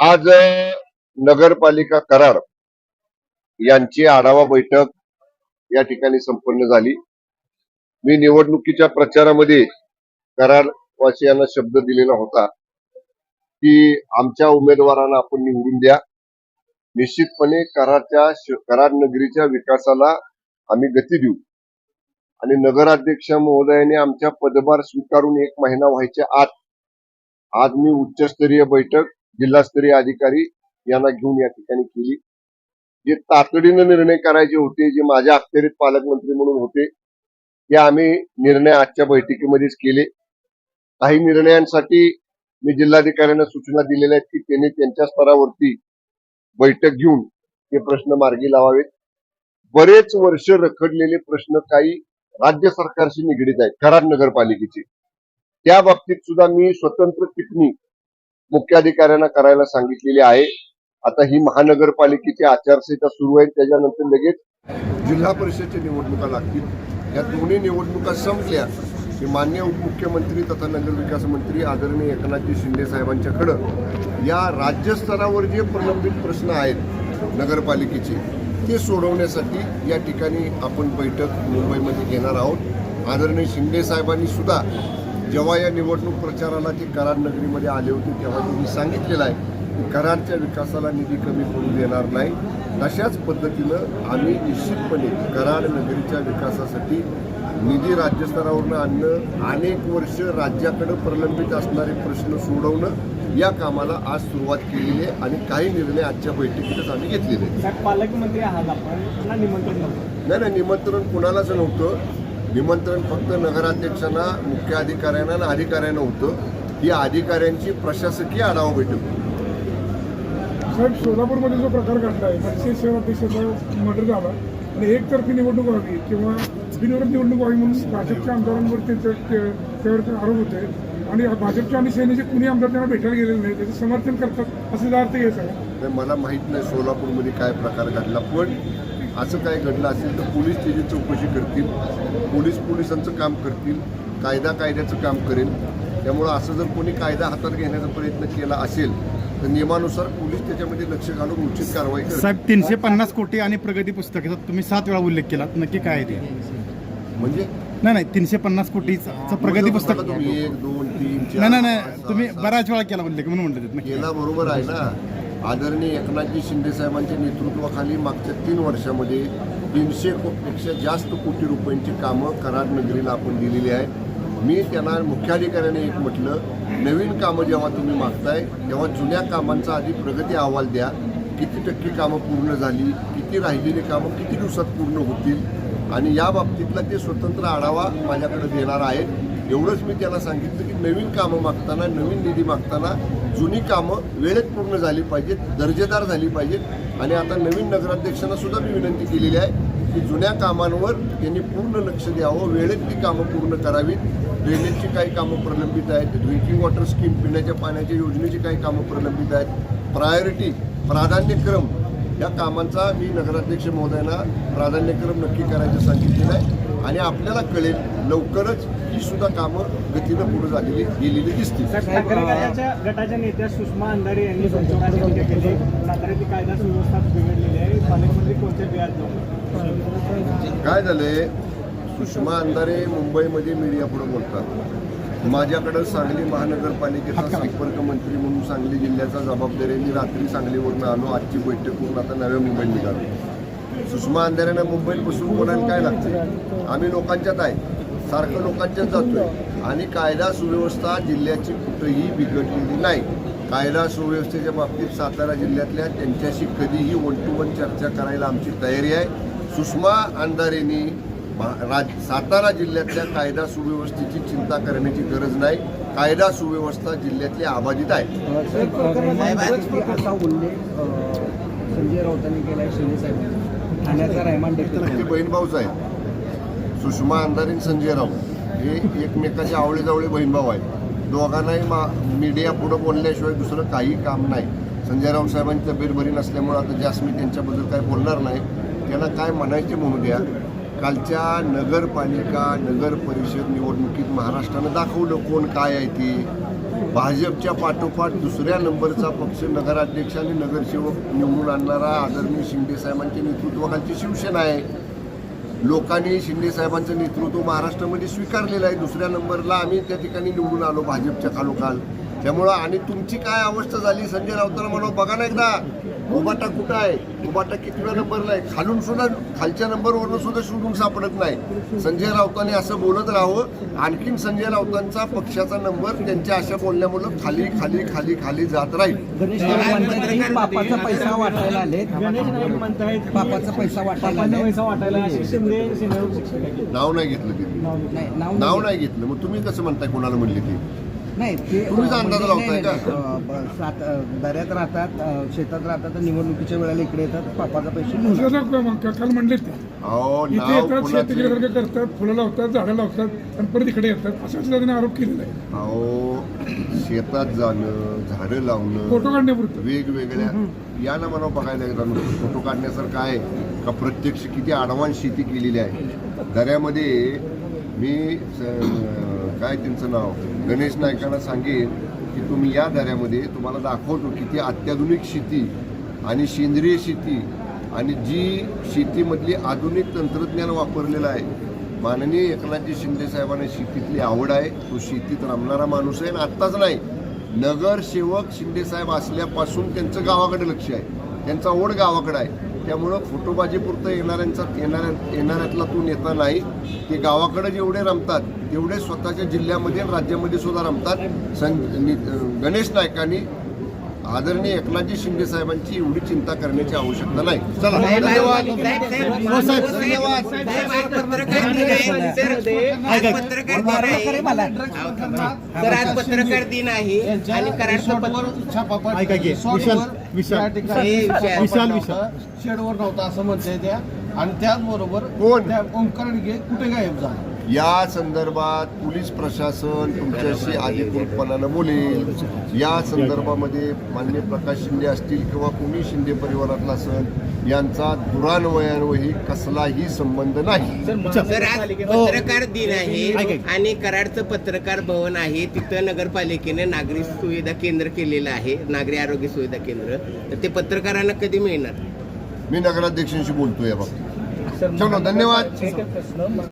आज नगरपालिका करार यांची आढावा बैठक या ठिकाणी संपन्न झाली. मी निवडणुकीच्या प्रचारामध्ये करारवासियांना शब्द दिलेला होता की आमच्या उमेदवारांना आपण निवडून द्या. निश्चितपणे करारच्या करार नगरीच्या विकासाला आम्ही गती देऊ. आणि नगराध्यक्ष महोदयाने आमच्या पदभार स्वीकारून एक महिना व्हायच्या आत आज मी उच्चस्तरीय बैठक जिल्हास्तरीय अधिकारी यांना घेऊन या ठिकाणी केली. जे तातडीनं निर्णय करायचे होते जे माझ्या अखेरीत पालकमंत्री म्हणून होते ते आम्ही निर्णय आजच्या बैठकीमध्येच केले. काही निर्णयांसाठी मी जिल्हाधिकाऱ्यांना सूचना दिलेल्या आहेत की त्यांनी त्यांच्या स्तरावरती बैठक घेऊन हे प्रश्न मार्गी लावावेत. बरेच वर्ष रखडलेले प्रश्न काही राज्य सरकारशी निगडीत आहेत कराड नगरपालिकेचे. त्या बाबतीत सुद्धा मी स्वतंत्र टिप्पणी मुख्याधिकाऱ्यांना करायला सांगितलेली आहे. आता ही महानगरपालिकेची आचारसंहिता सुरू आहे. त्याच्यानंतर लगेच जिल्हा परिषदेच्या निवडणुका लागतील. या दोन्ही निवडणुका संपल्या की मान्य उपमुख्यमंत्री तथा नगरविकास मंत्री आदरणीय एकनाथजी शिंदे साहेबांच्याकडं या राज्यस्तरावर जे प्रलंबित प्रश्न आहेत नगरपालिकेचे ते सोडवण्यासाठी या ठिकाणी आपण बैठक मुंबईमध्ये घेणार आहोत. आदरणीय शिंदे साहेबांनी सुद्धा जेव्हा या निवडणूक प्रचाराला ते कराड नगरीमध्ये आले होते तेव्हा त्यांनी सांगितलेलं आहे की कराडच्या विकासाला निधी कमी पडू देणार नाही. तशाच पद्धतीनं आम्ही निश्चितपणे कराड नगरीच्या विकासासाठी निधी राज्यस्तरावरून आणणं अनेक वर्ष राज्याकडे प्रलंबित असणारे प्रश्न सोडवणं या कामाला आज सुरुवात केलेली आहे आणि काही निर्णय आजच्या बैठकीतच आम्ही घेतलेले आहेत. पालकमंत्री आहात आपण निमंत्रण नाही नाही निमंत्रण कुणालाच नव्हतं. निमंत्रण फक्त नगराध्यक्षांना मुख्य अधिकाऱ्यांना आणि अधिकाऱ्यांना होतं. ही अधिकाऱ्यांची प्रशासकीय आढावा बैठक होती. साहेब सोलापूरमध्ये जो प्रकार घडला आहे मनसे शहराध्यक्षाचा मर्डर झाला आणि एकतर्फी निवडणूक व्हावी किंवा बिनविरोध निवडणूक व्हावी म्हणून भाजपच्या आमदारांवर त्यांचे त्यावर आरोप होते. आणि भाजपच्या आणि सेनेचे कुणी आमदार त्यांना भेटायला गेलेले नाही त्याचं समर्थन करतात असे अर्थ नाही, मला माहीत नाही सोलापूरमध्ये काय प्रकार घडला पण असं काय घडलं असेल तर पोलीस त्याची चौकशी करतील. पोलीस पोलिसांचं काम करतील. कायदा कायद्याचं काम करेल. त्यामुळं असं जर कोणी कायदा हातात घेण्याचा प्रयत्न केला असेल तर नियमानुसार पोलीस त्याच्यामध्ये लक्ष घालून उचित कारवाई साहेब तीनशे पन्नास कोटी आणि प्रगती पुस्तकाचा तुम्ही सात वेळा उल्लेख केला नक्की काय आहे ते? म्हणजे? नाही नाही तीनशे पन्नास कोटीचं प्रगती पुस्तक. बघा तुम्ही एक दोन तीन नाही नाही तुम्ही. बऱ्याच वेळा केला उल्लेख म्हणून नक्की. केला बरोबर आहे ना. आदरणीय एकनाथजी शिंदे साहेबांच्या नेतृत्वाखाली मागच्या तीन वर्षामध्ये तीनशे पेक्षा जास्त कोटी रुपयांची कामं कराड नगरीला आपण दिलेली आहे. मी त्यांना मुख्याधिकाऱ्याने एक म्हटलं नवीन कामं जेव्हा तुम्ही मागताय तेव्हा जुन्या कामांचा आधी प्रगती अहवाल द्या. किती टक्के कामं पूर्ण झाली किती राहिलेली कामं किती दिवसात पूर्ण होतील? आणि या बाबतीतला ते स्वतंत्र आढावा माझ्याकडे देणार आहेत. एवढंच मी त्यांना सांगितलं की नवीन कामं मागताना नवीन निधी मागताना जुनी कामं वेळेत पूर्ण झाली पाहिजेत दर्जेदार झाली पाहिजेत. आणि आता नवीन नगराध्यक्षांना सुद्धा मी विनंती केलेली आहे की जुन्या कामांवर त्यांनी पूर्ण लक्ष द्यावं वेळेत ती कामं पूर्ण करावीत. ड्रेनेजची काही कामं प्रलंबित आहेत ड्रिंकिंग वॉटर स्कीम पिण्याच्या पाण्याच्या योजनेची काही कामं प्रलंबित आहेत. प्रायोरिटी प्राधान्यक्रम या कामांचा मी नगराध्यक्ष महोदयांना प्राधान्यक्रम नक्की करायचं सांगितलेलं आहे. आणि आपल्याला कळेल लवकरच ही सुद्धा कामं गतीनं पुढे झालेली गेलेली दिसतील. नगरकार्याच्या गटाच्या नेत्या सुषमा अंधारे यांनी कायदा सुव्यवस्था बिघडलेली आहे. पालकमंत्री कोणत्या बिहार जाऊन काय झालंय? सुषमा अंधारे मुंबईमध्ये मीडिया पुढे बोलतात. माझ्याकडं सांगली महानगरपालिकेचा संपर्क मंत्री म्हणून सांगली जिल्ह्याचा जबाबदारी. मी रात्री सांगलीवरून आलो. आजची बैठक करून आता नव्या मुंबईत निघालो. सुषमा अंधारेंना मुंबईत बसून बोलायला काय लागतं आम्ही लोकांच्यात आहे. सारखं लोकांच्यात जातोय. आणि कायदा सुव्यवस्था जिल्ह्याची कुठेही बिघडलेली नाही. कायदा सुव्यवस्थेच्या बाबतीत सातारा जिल्ह्यातल्या त्यांच्याशी कधीही वन टू वन चर्चा करायला आमची तयारी आहे. सुषमा अंधारेंनी राज सातारा जिल्ह्यातल्या कायदा सुव्यवस्थेची चिंता करण्याची गरज नाही. कायदा सुव्यवस्था जिल्ह्यातली अबाधित आहे. असा उल्लेख अ, संजय राऊतांनी केला आहे शिंदे साहेबांनी. ठाण्याचा रहमान ते डेक्कन बहीण भाऊच आहे. सुषमा अंधारे आणि संजय राऊत हे एकमेकाचे आवळे जावळे बहीण भाऊ आहेत. दोघांनाही मा मीडिया पुढं बोलल्याशिवाय दुसरं काही काम नाही. संजय राऊत साहेबांची तब्येत बरी नसल्यामुळं आता जास्त मी त्यांच्याबद्दल काय बोलणार नाही. त्यांना काय म्हणायचे म्हणू द्या. कालच्या नगरपालिका नगर परिषद निवडणुकीत महाराष्ट्रानं दाखवलं कोण काय आहे ते. भाजपच्या पाठोपाठ दुसऱ्या नंबरचा पक्ष नगराध्यक्ष आणि नगरसेवक निवडून आणणारा आदरणीय शिंदे साहेबांच्या नेतृत्वाखालची शिवसेना आहे. लोकांनी शिंदे साहेबांचं नेतृत्व महाराष्ट्रामध्ये स्वीकारलेलं आहे. दुसऱ्या नंबरला आम्ही त्या ठिकाणी निवडून आलो भाजपच्या खालोखाल. त्यामुळं आणि तुमची काय अवस्था झाली? संजय राऊतांना म्हणा बघा ना एकदा उबाटा कुठं आहे? उबाटा कितव्या नंबरला आहे? खालून सुद्धा खालच्या नंबरवरनं सुद्धा शोधून सापडत नाही. संजय राऊतांनी असं बोलत राहावं. आणखीन संजय राऊतांचा पक्षाचा नंबर त्यांच्या अशा बोलण्यामुळं खाली खाली खाली खाली जात राहील. बापाचा पैसा वाटायला आले बापाचा पैसा नाव नाही घेतलं तिथे. नाव नाही घेतलं. मग तुम्ही कसं म्हणताय कोणाला म्हणले ते? नाही ते तुम्हीच अंदाज म्हणजे लावताय नाही, का? नाही, अं, ब- सात दऱ्यात राहतात शेतात राहतात तर निवडणुकीच्या वेळेला इकडे येतात पापाचा पैसे घेऊन जातात. असं का- काल म्हणले ते. अहो इथे नाव येतात कोणाचे शेतकऱ्यासारखं करतात फुलं लावतात झाडं लावतात आणि परत इकडे येतात. अशाच त्यांनी आरोप केलेला आहे अहो शेतात जाणं झाडं लावणं फोटो काढण्यापुरतं. वेगवेगळ्या या ना मला बघायला एकदा नुसतं फोटो काढण्यासारखं आहे का? प्रत्यक्ष किती आडवान शेती केलेली आहे. दऱ्यामध्ये मी स- काय त्यांचं नाव? गणेश नायकांना सांगेन की तुम्ही या दऱ्यामध्ये तुम्हाला दाखवतो किती अत्याधुनिक शेती आणि सेंद्रिय शेती आणि जी शेतीमधली आधुनिक तंत्रज्ञान वापरलेलं आहे. माननीय एकनाथजी शिंदे साहेबांना शेतीतली आवड आहे. तो शेतीत रमणारा माणूस आहे आणि आत्ताच नाही नगरसेवक शिंदेसाहेब असल्यापासून त्यांचं गावाकडे लक्ष आहे. त्यांचा ओढ गावाकडे आहे. त्यामुळं फोटोबाजीपुरतं येणाऱ्यांचा येणाऱ्या येणाऱ्यातला तो नेता नाही. ते गावाकडे जेवढे रमतात तेवढे स्वतःच्या जिल्ह्यामध्ये राज्यामध्ये सुद्धा रमतात. सं गणेश नायकांनी आदरणीय एकनाथजी शिंदे साहेबांची एवढी चिंता करण्याची आवश्यकता नाही चला पत्रकार दिन आहे आणि विशाल विशाल हे शेडवर नव्हता असं म्हणते त्या आणि त्याचबरोबर कोण? गे कुठे गायब झाला या संदर्भात पोलीस प्रशासन तुमच्याशी अधिकृतपणानं बोलेल. या संदर्भामध्ये मान्य प्रकाश शिंदे असतील किंवा कोणी शिंदे परिवारातला असेल यांचा दुरान्वयान्वयी कसलाही संबंध नाही. पत्रकार दिन आहे आणि कराडचं पत्रकार भवन आहे. तिथं नगरपालिकेने नागरी सुविधा केंद्र केलेलं आहे नागरी आरोग्य सुविधा केंद्र. तर ते पत्रकारांना कधी मिळणार? मी नगराध्यक्षांशी बोलतोय या बाबतीत. चलो धन्यवाद.